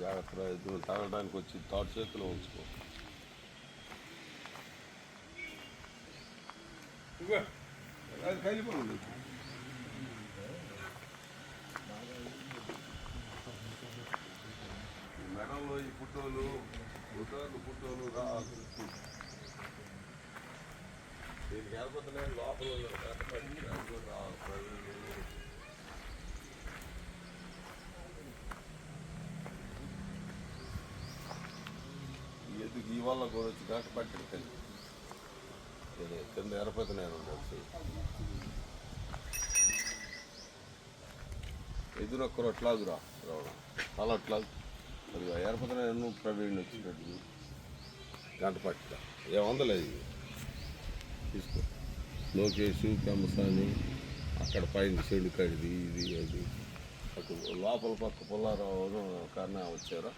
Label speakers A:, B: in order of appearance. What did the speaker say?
A: జాగ్రత్తగా ఎదురు తాగడానికి వచ్చి తాడు చేతిలో ఉంచుకో. ఇగో, అది కలిపోయింది మెడలో ఈ పుట్టోలు పుట్టోలు పుట్టోలు రా దీనికి వెళ్ళిపోతున్నాయి లోపల వల్ల కూడా వచ్చి కాక పట్టిన తెలియదు కింద ఎరపతి నేను ఉండొచ్చు ఎదురొక్కరు అట్లాగురా రావడం. అలా అట్లా అది ఎరపతి నేను ప్రవీణ్ వచ్చినట్టు గంట పట్టిన ఏమందలేదు ఇది? తీసుకో. లోకేష్ కమ్మసాని అక్కడ పైన చెడు కడిది ఇది అది. అక్కడ లోపల పక్క పుల్లారావు కన్నా వచ్చారా?